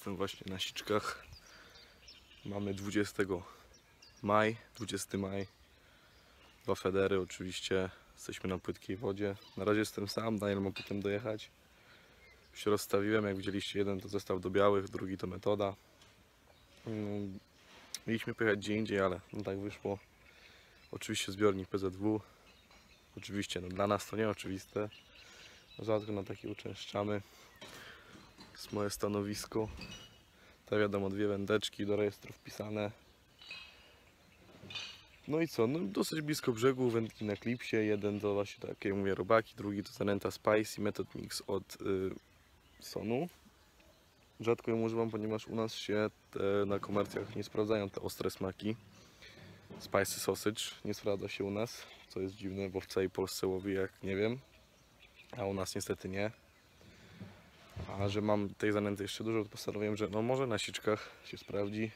Jestem właśnie na siczkach. Mamy 20 maj, 20 maj. Dwa federy oczywiście. Jesteśmy na płytkiej wodzie. Na razie jestem sam, Daniel ma potem dojechać. Się rozstawiłem, jak widzieliście, jeden to zestaw do białych, drugi to metoda. Mm, Mieliśmy pojechać gdzie indziej, ale no tak wyszło. Oczywiście zbiornik PZW. Oczywiście, no dla nas to nieoczywiste. Rzadko na takie uczęszczamy. Jest moje stanowisko. To wiadomo, dwie wędeczki do rejestru wpisane. No i co? No dosyć blisko brzegu, wędki na klipsie. Jeden to właśnie takie mówię robaki, drugi to zanęta Spicy Method Mix od y, Sonu. Rzadko ją używam, ponieważ u nas się te, na komercjach nie sprawdzają te ostre smaki. Spicy sausage nie sprawdza się u nas, co jest dziwne, bo w całej Polsce łowi jak nie wiem, a u nas niestety nie. A że mam tej zanęty jeszcze dużo, to postanowiłem, że no może na siczkach się sprawdzi.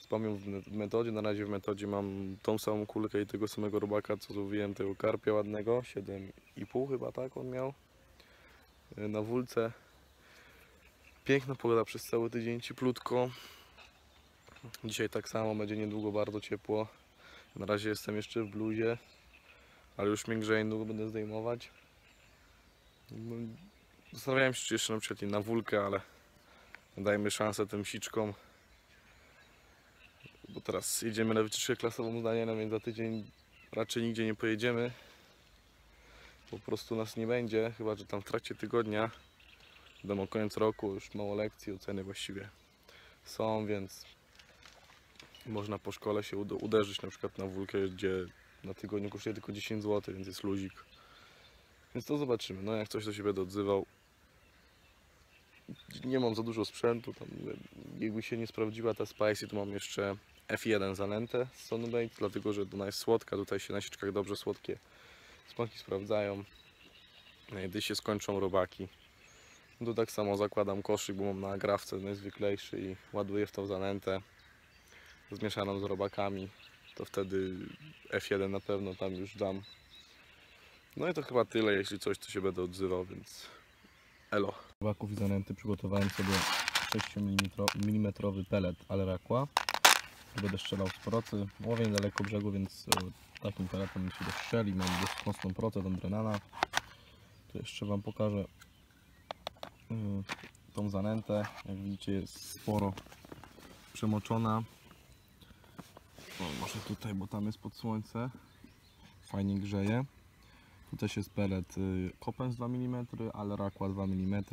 Spamię w me- w metodzie, na razie w metodzie mam tą samą kulkę i tego samego robaka, co złowiłem tego karpia ładnego, 7,5 chyba tak on miał. y, Na wólce. Piękna pogoda przez cały tydzień, cieplutko. Dzisiaj tak samo, będzie niedługo bardzo ciepło. Na razie jestem jeszcze w bluzie, ale już mnie grzeje, niedługo będę zdejmować. Zastanawiałem się, czy jeszcze na przykład na wulkę, ale dajmy szansę tym siczkom. Bo teraz jedziemy na wycieczkę klasową z Danielem, więc za tydzień raczej nigdzie nie pojedziemy. Po prostu nas nie będzie, chyba że tam w trakcie tygodnia, wiadomo, koniec roku, już mało lekcji, oceny właściwie są, więc można po szkole się uderzyć na przykład na wulkę, gdzie na tygodniu kosztuje tylko 10 zł, więc jest luzik. Więc to zobaczymy. No jak coś to się będę odzywał. Nie mam za dużo sprzętu. Tam, jakby się nie sprawdziła ta Spicy, to mam jeszcze F1 zanętę z Sonbait, dlatego że ona jest słodka. Tutaj się na sieczkach dobrze słodkie smaki sprawdzają. No Gdy się skończą robaki, no to tak samo zakładam koszyk, bo mam na agrafce najzwyklejszy i ładuję w tą zanętę zmieszaną z robakami. To wtedy F1 na pewno tam już dam. No i to chyba tyle, jeśli coś, to się będę odzywał, więc elo. Robaków i zanęty przygotowałem sobie 6 mm pelet Alerakła. Będę strzelał z procy. Łowię daleko brzegu, więc e, takim peletem się dostrzeli. Mam dość mocną procę Dendrenana. Tu jeszcze Wam pokażę y, tą zanętę. Jak widzicie jest sporo przemoczona. O, może tutaj, bo tam jest pod słońce. Fajnie grzeje. Tu też jest pelet Kopens 2 mm, ale Rakła 2 mm,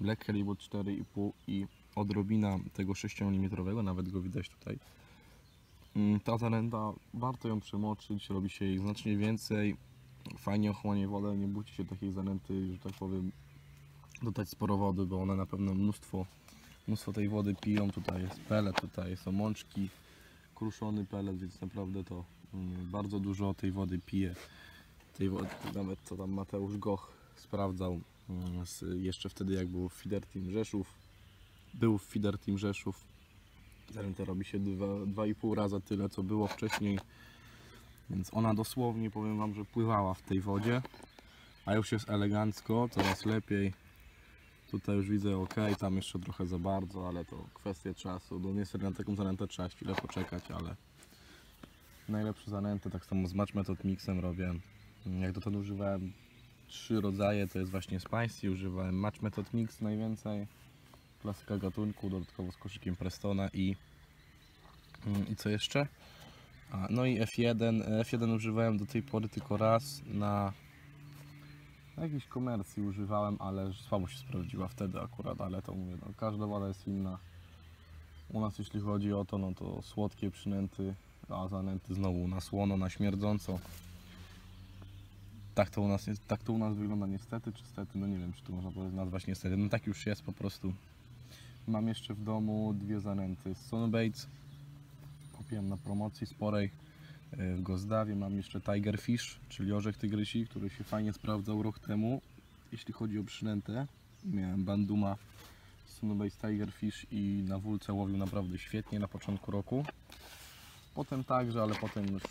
Black Hollywood 4,5 i odrobina tego 6 mm, nawet go widać tutaj. Mm, Ta zanęta, warto ją przemoczyć, robi się jej znacznie więcej. Fajnie ochłonie wodę, nie bójcie się takiej zanęty, że tak powiem, dodać sporo wody, bo one na pewno mnóstwo, mnóstwo tej wody piją. Tutaj jest pelet, tutaj są mączki, kruszony pelet, więc naprawdę to mm, bardzo dużo tej wody pije. Tej wody, nawet co tam Mateusz Goch sprawdzał mm, jeszcze wtedy jak był w Feeder Team Rzeszów. Był w Feeder Team Rzeszów. Zanęta robi się dwa- dwa i pół raza tyle co było wcześniej. Więc ona dosłownie powiem Wam, że pływała w tej wodzie. A już jest elegancko, coraz lepiej. Tutaj już widzę ok, tam jeszcze trochę za bardzo, ale to kwestia czasu. No niestety na taką zanętę trzeba chwilę poczekać, ale najlepsze zanęty, tak samo z Match Method Mixem robię. Jak dotąd używałem trzy rodzaje, to jest właśnie Spicy, używałem Match Method Mix najwięcej, klasyka gatunku, dodatkowo z koszykiem Prestona i mm, i co jeszcze? No i F1, F1 używałem do tej pory tylko raz na na jakiejś komercji używałem, ale słabo się sprawdziła wtedy akurat, ale to mówię, no, każda woda jest inna. U nas jeśli chodzi o to, no to słodkie przynęty, a zanęty znowu na słono, na śmierdząco. Tak to u nas, tak to u nas wygląda niestety, czy stety, no nie wiem, czy to można nazwać niestety, no tak już jest po prostu. Mam jeszcze w domu dwie zanęty z Sunbaits. Kupiłem na promocji sporej e, w Gozdawie. Mam jeszcze Tigerfish, czyli orzech tygrysi, który się fajnie sprawdzał rok temu, jeśli chodzi o przynętę. Miałem Banduma Sunbase Tigerfish i na wólce łowił naprawdę świetnie na początku roku. Potem także, ale potem już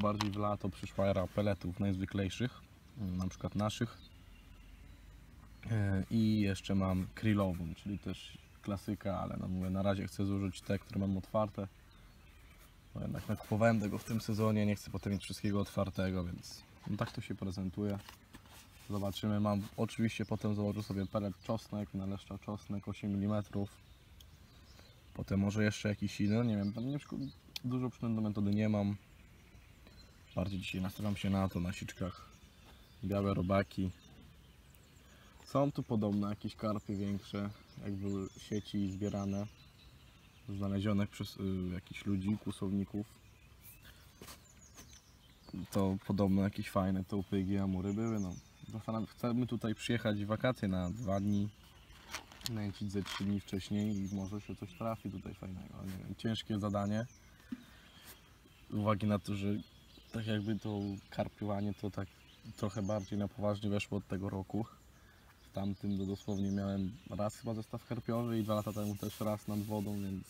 bardziej w lato przyszła era peletów najzwyklejszych, na przykład naszych. E, I jeszcze mam krillową, czyli też klasyka, ale no mówię, na razie chcę zużyć te, które mam otwarte. Bo jednak nakupowałem tego w tym sezonie, nie chcę potem mieć wszystkiego otwartego, więc no tak to się prezentuje. Zobaczymy, mam oczywiście potem założę sobie pelet czosnek, na leszcza czosnek 8 mm. Potem może jeszcze jakiś inny, nie wiem, tam nie dużo przynęt do metody nie mam. Bardziej dzisiaj nastawiam się na to, na siczkach. Białe robaki. Są tu podobno jakieś karpy większe, jak były sieci zbierane, znalezione przez y, jakichś ludzi, kłusowników. To podobno jakieś fajne te upygi, amury były. No. Chcemy tutaj przyjechać w wakacje na dwa dni, nęcić ze trzy dni wcześniej i może się coś trafi tutaj fajnego. ciężkie zadanie. Z uwagi na to, że tak jakby to karpiowanie to tak trochę bardziej na poważnie weszło od tego roku. W tamtym to dosłownie miałem raz chyba zestaw karpiowy i dwa lata temu też raz nad wodą, więc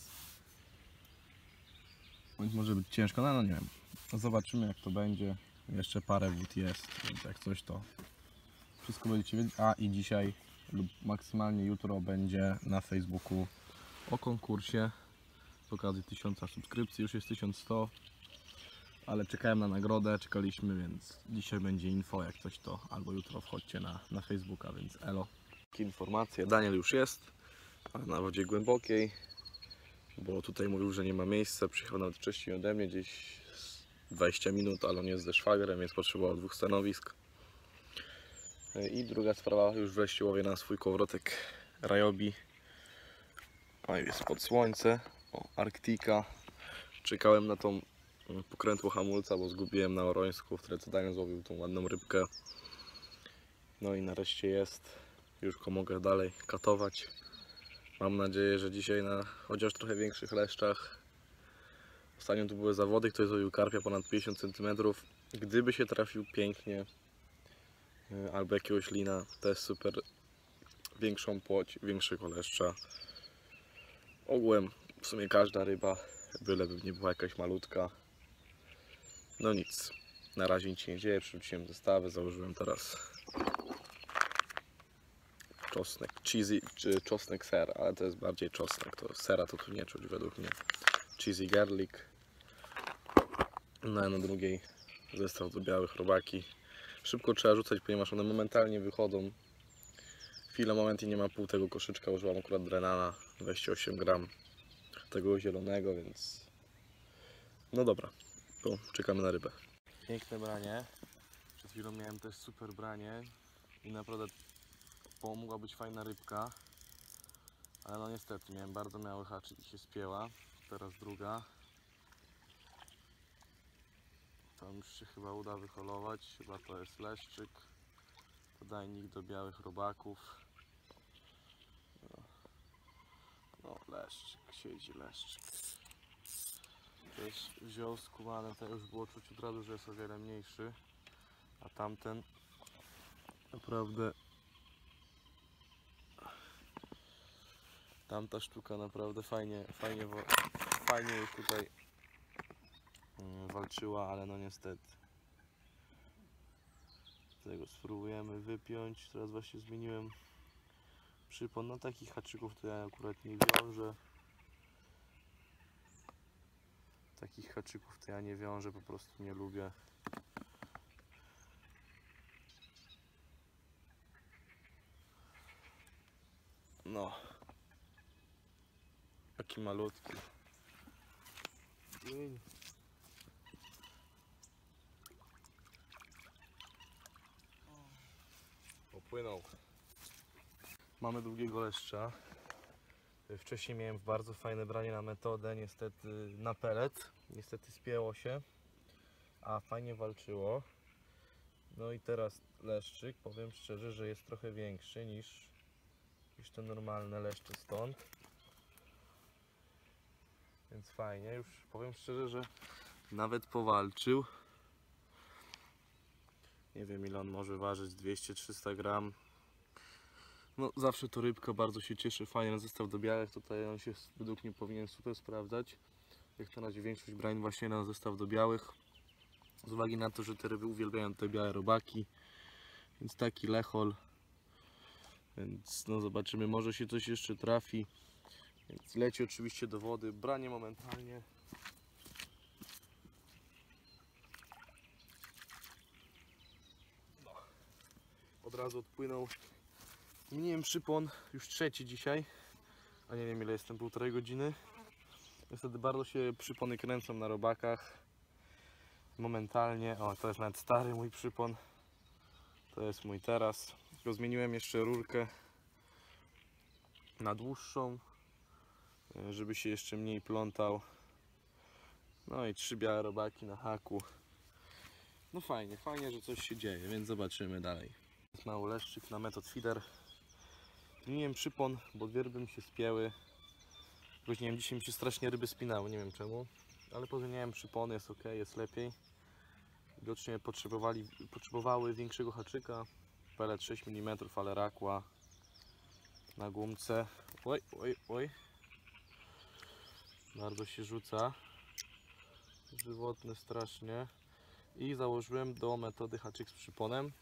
więc może być ciężko, no, no nie wiem. Zobaczymy jak to będzie. Jeszcze parę wód jest, więc jak coś to wszystko będziecie wiedzieć. A i dzisiaj lub maksymalnie jutro będzie na Facebooku o konkursie z okazji 1000 subskrypcji. Już jest 1100, ale czekałem na nagrodę, czekaliśmy, więc dzisiaj będzie info, jak coś to albo jutro wchodźcie na, na Facebooka, więc elo. Informacje, Daniel już jest, ale na wodzie głębokiej, bo tutaj mówił, że nie ma miejsca, przyjechał nawet wcześniej ode mnie, gdzieś z 20 minut, ale on jest ze szwagrem, więc potrzebował dwóch stanowisk. I druga sprawa, już wreszcie łowię na swój kołowrotek Rajobi. O, jest pod słońce. O, Arktika. Czekałem na tą pokrętło hamulca, bo zgubiłem na Orońsku, w Trecydaniu złowił tą ładną rybkę. No i nareszcie jest. Już go mogę dalej katować. Mam nadzieję, że dzisiaj na chociaż trochę większych leszczach. Ostatnio tu były zawody, ktoś złowił karpia ponad 50 cm. Gdyby się trafił pięknie, y, albo jakiegoś lina, to jest super. Większą płoć, większego leszcza. Ogółem w sumie każda ryba, byleby nie była jakaś malutka. No nic, na razie nic się nie dzieje, przerzuciłem zestawy, założyłem teraz czosnek, cheesy, czy czosnek ser, ale to jest bardziej czosnek, to sera to tu nie czuć według mnie. Cheesy garlic. No na drugiej zestaw do białych robaki. Szybko trzeba rzucać, ponieważ one momentalnie wychodzą. Chwilę, moment i nie ma pół tego koszyczka, użyłam akurat drenana 28 gram tego zielonego, więc no dobra, to czekamy na rybę. Piękne branie. Przed chwilą miałem też super branie i naprawdę pomogła być fajna rybka. Ale no niestety, miałem bardzo mały haczyk i się spięła. Teraz druga. Tam już się chyba uda wyholować. Chyba to jest leszczyk. Podajnik do białych robaków. No, no leszczyk, siedzi leszczyk. Też wziął skumane, to już było czuć od razu, że jest o wiele mniejszy. A tamten naprawdę Tamta sztuka naprawdę fajnie, fajnie, fajnie już tutaj mm, walczyła, ale no niestety. Tego spróbujemy wypiąć. Teraz właśnie zmieniłem przypon. No takich haczyków to ja akurat nie wiążę. Takich haczyków to ja nie wiążę, po prostu nie lubię. No. Taki malutki. Płyń. Popłynął. Mamy drugiego leszcza. Wcześniej miałem bardzo fajne branie na metodę, niestety na pelet. Niestety spięło się, a fajnie walczyło. No i teraz leszczyk, powiem szczerze, że jest trochę większy niż, niż te normalne leszcze stąd. Więc fajnie, już powiem szczerze, że nawet powalczył. Nie wiem ile on może ważyć, 200-300 gram. No zawsze to rybka, bardzo się cieszy, fajny zestaw do białych, tutaj on się według mnie powinien super sprawdzać. Jak na razie większość brań właśnie na zestaw do białych. Z uwagi na to, że te ryby uwielbiają te białe robaki. Więc taki lechol Więc no zobaczymy, może się coś jeszcze trafi. Więc leci oczywiście do wody, branie momentalnie. Od razu odpłynął. Miniłem przypon, już trzeci dzisiaj. A nie wiem ile jestem, półtorej godziny. Niestety bardzo się przypony kręcą na robakach. Momentalnie, o to jest nawet stary mój przypon. To jest mój teraz. Tylko zmieniłem jeszcze rurkę na dłuższą, żeby się jeszcze mniej plątał. No i trzy białe robaki na haku. No fajnie, fajnie, że coś się dzieje, więc zobaczymy dalej. Jest mały leszczyk na metod feeder. Zmieniłem przypon, bo dwie ryby mi się spięły. Jakoś nie dzisiaj mi się strasznie ryby spinały, nie wiem czemu. Ale pozmieniałem przypony, jest ok, jest lepiej. Widocznie potrzebowali, potrzebowały większego haczyka. Pelet 6 mm, ale rakła na gumce. Oj, oj, oj. Bardzo się rzuca. Żywotny strasznie. I założyłem do metody haczyk z przyponem.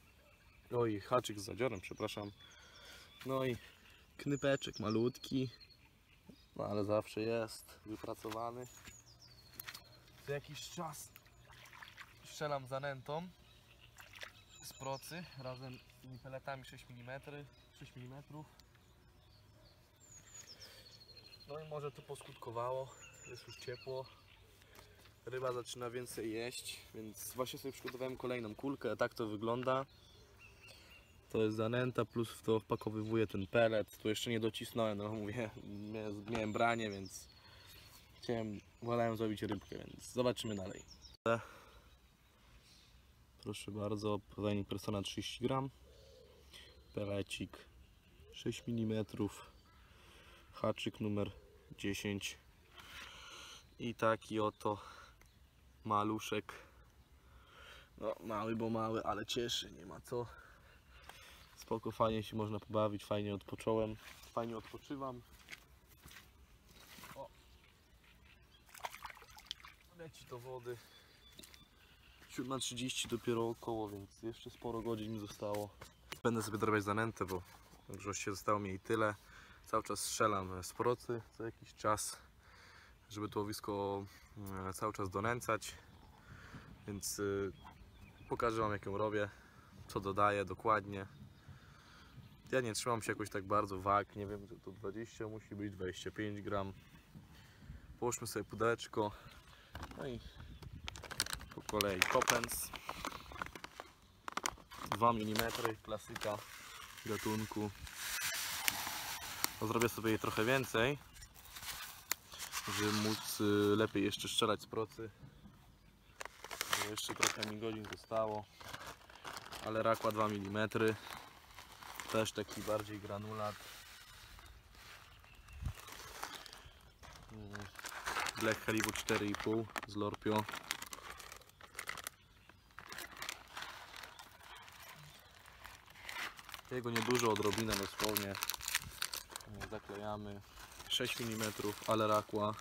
Oj, haczyk z zadziorem, przepraszam. No i knypeczek malutki. No ale zawsze jest wypracowany. Co jakiś czas strzelam zanętą z procy razem z tymi peletami 6 mm. 6 mm. No i może to poskutkowało. Jest już ciepło. Ryba zaczyna więcej jeść, więc właśnie sobie przygotowałem kolejną kulkę. Tak to wygląda. To jest zanęta, plus w to wpakowywuję ten pelet. Tu jeszcze nie docisnąłem, no mówię, miałem- branie, więc chciałem, wolałem zrobić rybkę, więc zobaczymy dalej. Proszę bardzo, podajnik persona 30 gram, pelecik 6 mm, haczyk numer 10 i taki oto maluszek. No mały, bo mały, ale cieszy, nie ma co. Spoko, fajnie się można pobawić, fajnie odpocząłem, fajnie odpoczywam. O. Leci do wody. 7.30 dopiero około, więc jeszcze sporo godzin zostało. Będę sobie dorabiać zanętę, bo się zostało mi jej tyle. Cały czas strzelam z procy co jakiś czas, żeby to łowisko e, cały czas donęcać. Więc y, pokażę Wam jak ją robię, co dodaję dokładnie. Ja nie trzymam się jakoś tak bardzo wag, nie wiem, to 20 musi być, 25 gram. Połóżmy sobie pudełeczko, no i po kolei kopens 2 mm, klasyka gatunku. Zrobię sobie jej trochę więcej, żeby móc y, lepiej jeszcze strzelać z procy. Jeszcze trochę mi godzin zostało, ale rakła 2 mm. Też taki bardziej granulat. Black Halibu 4,5 z Lorpio. Jego niedużo, odrobinę dosłownie. Nie Zaklejamy 6 mm, ale rakła.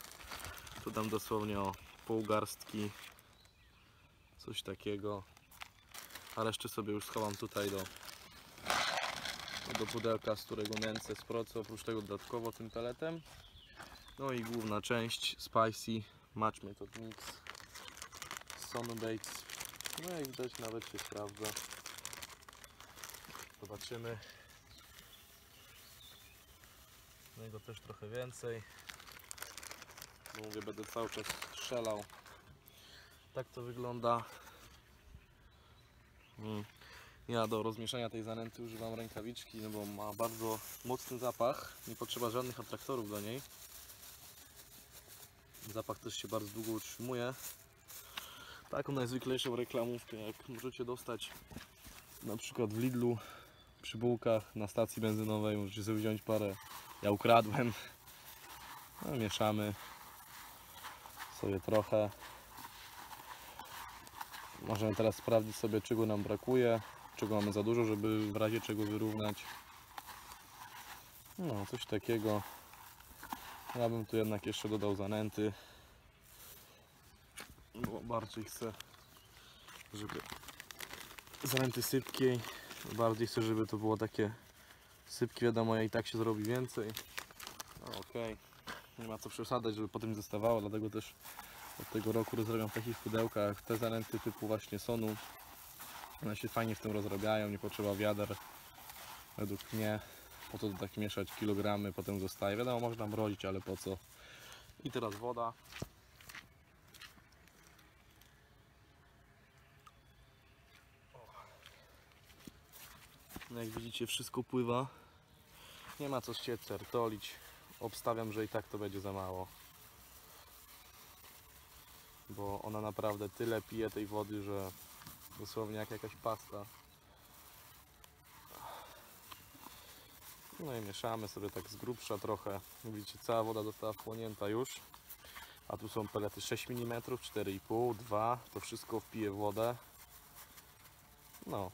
Tu dam dosłownie o pół garstki. Coś takiego. A resztę sobie już schowam tutaj do, do pudełka, z którego nęcę z procy. Oprócz tego dodatkowo tym peletem. No i główna część Spicy Match Method Mix Sonobaits. No jak widać nawet się sprawdza. Zobaczymy. No jego też trochę więcej. Bo mówię, będę cały czas strzelał. Tak to wygląda. Mm. Ja do rozmieszania tej zanęty używam rękawiczki, no bo ma bardzo mocny zapach. Nie potrzeba żadnych atraktorów do niej. Zapach też się bardzo długo utrzymuje. Taką najzwyklejszą reklamówkę, jak możecie dostać na przykład w Lidlu przy bułkach na stacji benzynowej możecie sobie wziąć parę. Ja ukradłem. No, mieszamy sobie trochę. Możemy teraz sprawdzić sobie czego nam brakuje, czego mamy za dużo, żeby w razie czego wyrównać. No, coś takiego. Ja bym tu jednak jeszcze dodał zanęty. Bo bardziej chcę, żeby zanęty sypkiej. Bardziej chcę, żeby to było takie Sypki wiadomo, i tak się zrobi więcej. No, Okej, nie ma co przesadzać, żeby potem zostawało, dlatego też od tego roku rozrabiam w takich pudełkach te zanęty typu właśnie sonu. One się fajnie w tym rozrabiają, nie potrzeba wiader. Według mnie po to tak mieszać kilogramy, potem zostaje. Wiadomo, można mrozić, ale po co? I teraz woda. No Jak widzicie, wszystko pływa. Nie ma co ściec, certolić. Obstawiam, że i tak to będzie za mało. Bo ona naprawdę tyle pije tej wody, że dosłownie jak jakaś pasta. No i mieszamy sobie tak z grubsza trochę. Widzicie, cała woda została wchłonięta już. A tu są pelety 6 mm, 4,5, 2. To wszystko wpije wodę. No.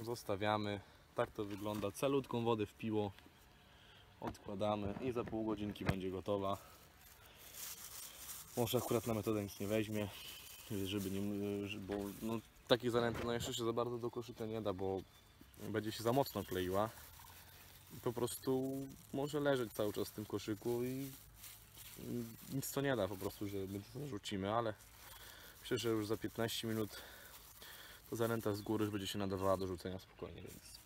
Zostawiamy. Tak to wygląda. Calutką wodę wpiło. Odkładamy i za pół godzinki będzie gotowa. Może akurat na metodę nic nie weźmie, żeby nie, bo no, takich zanęt no jeszcze się za bardzo do koszyka nie da, bo będzie się za mocno kleiła. I po prostu może leżeć cały czas w tym koszyku i nic to nie da po prostu, że my to ale myślę, że już za 15 minut to zanęta z góry będzie się nadawała do rzucenia spokojnie, więc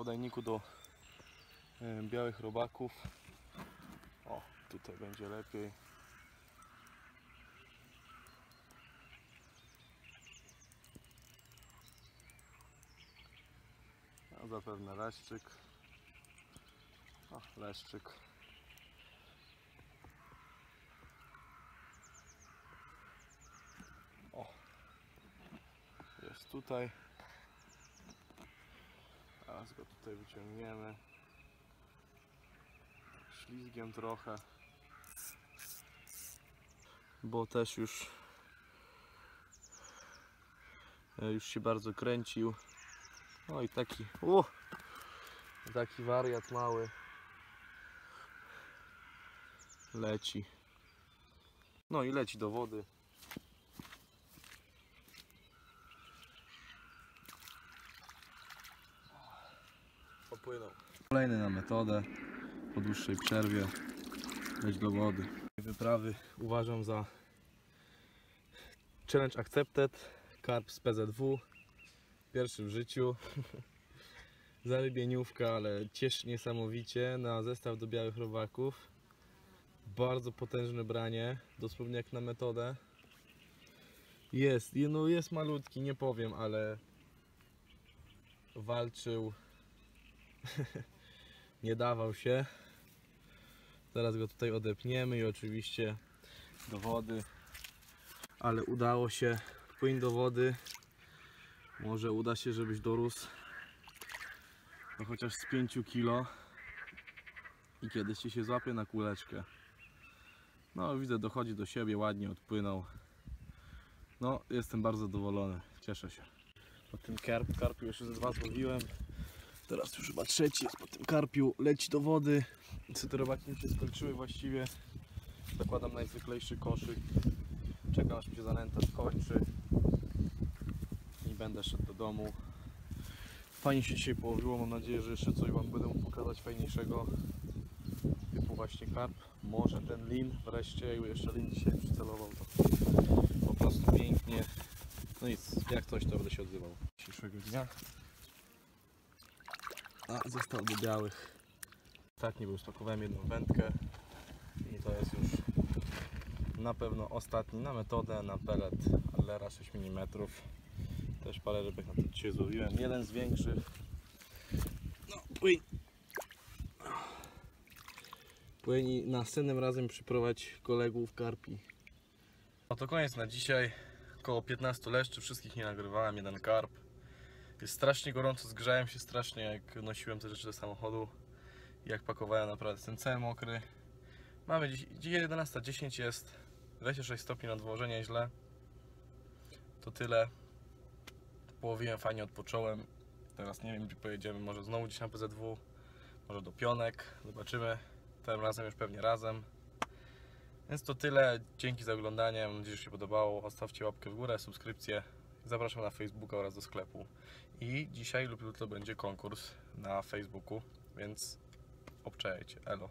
podajniku do e, białych robaków. O, tutaj będzie lepiej. A zapewne leszczyk. O, leszczyk. O, jest tutaj. Teraz go tutaj wyciągniemy. Ślizgiem trochę. Bo też już e, już się bardzo kręcił. No i taki u, taki wariat mały leci. No i leci do wody. popłynął. Kolejny na metodę po dłuższej przerwie leć do wody. Wyprawy uważam za challenge accepted. Karp z PZW. Pierwszy w życiu. Zarybieniówka, ale cieszy niesamowicie na zestaw do białych robaków. Bardzo potężne branie, dosłownie jak na metodę. Jest, no jest malutki, nie powiem, ale walczył nie dawał się. Zaraz go tutaj odepniemy i oczywiście do wody. Ale udało się. Płyń do wody. Może uda się, żebyś dorósł no chociaż z 5 kilo i kiedyś ci się złapie na kuleczkę. No widzę, dochodzi do siebie, ładnie odpłynął. No, jestem bardzo zadowolony, cieszę się. Po tym karp, karpiu jeszcze ze dwa złowiłem. Teraz już chyba trzeci jest po tym karpiu, leci do wody. Cytyrowaki mi się skończyły właściwie. Zakładam najzwyklejszy koszyk. Czekam aż mi się zanęta skończy. I będę szedł do domu. Fajnie się dzisiaj połowiło, mam nadzieję, że jeszcze coś Wam będę mógł pokazać fajniejszego. Typu właśnie karp. Może ten lin wreszcie, jeszcze lin dzisiaj przycelował, to po prostu pięknie. No nic, jak coś to będę się odzywał. Dzisiejszego dnia. A, został do białych. Tak, nie był, spakowałem jedną wędkę i to jest już na pewno ostatni na metodę, na pelet Allera 6 mm. Też parę rybek na to dzisiaj złowiłem. Jeden z większych. No, płyń. Płyń i następnym razem przyprowadź kolegów karpi. No to koniec na dzisiaj. Około 15 leszczy, wszystkich nie nagrywałem, jeden karp. Jest strasznie gorąco, zgrzałem się strasznie jak nosiłem te rzeczy do samochodu. Jak pakowałem naprawdę, jestem cały mokry. Mamy dziś, dzisiaj 11.10 jest, 26 stopni na dworze, nieźle. To tyle. Połowiłem fajnie, odpocząłem. Teraz nie wiem gdzie pojedziemy, może znowu gdzieś na PZW, może do Pionek, zobaczymy. Tym razem już pewnie razem. Więc to tyle. Dzięki za oglądanie. Mam nadzieję, że się podobało. Zostawcie łapkę w górę, subskrypcję. Zapraszam na Facebooka oraz do sklepu. I dzisiaj lub jutro będzie konkurs na Facebooku, więc obczajcie. Elo.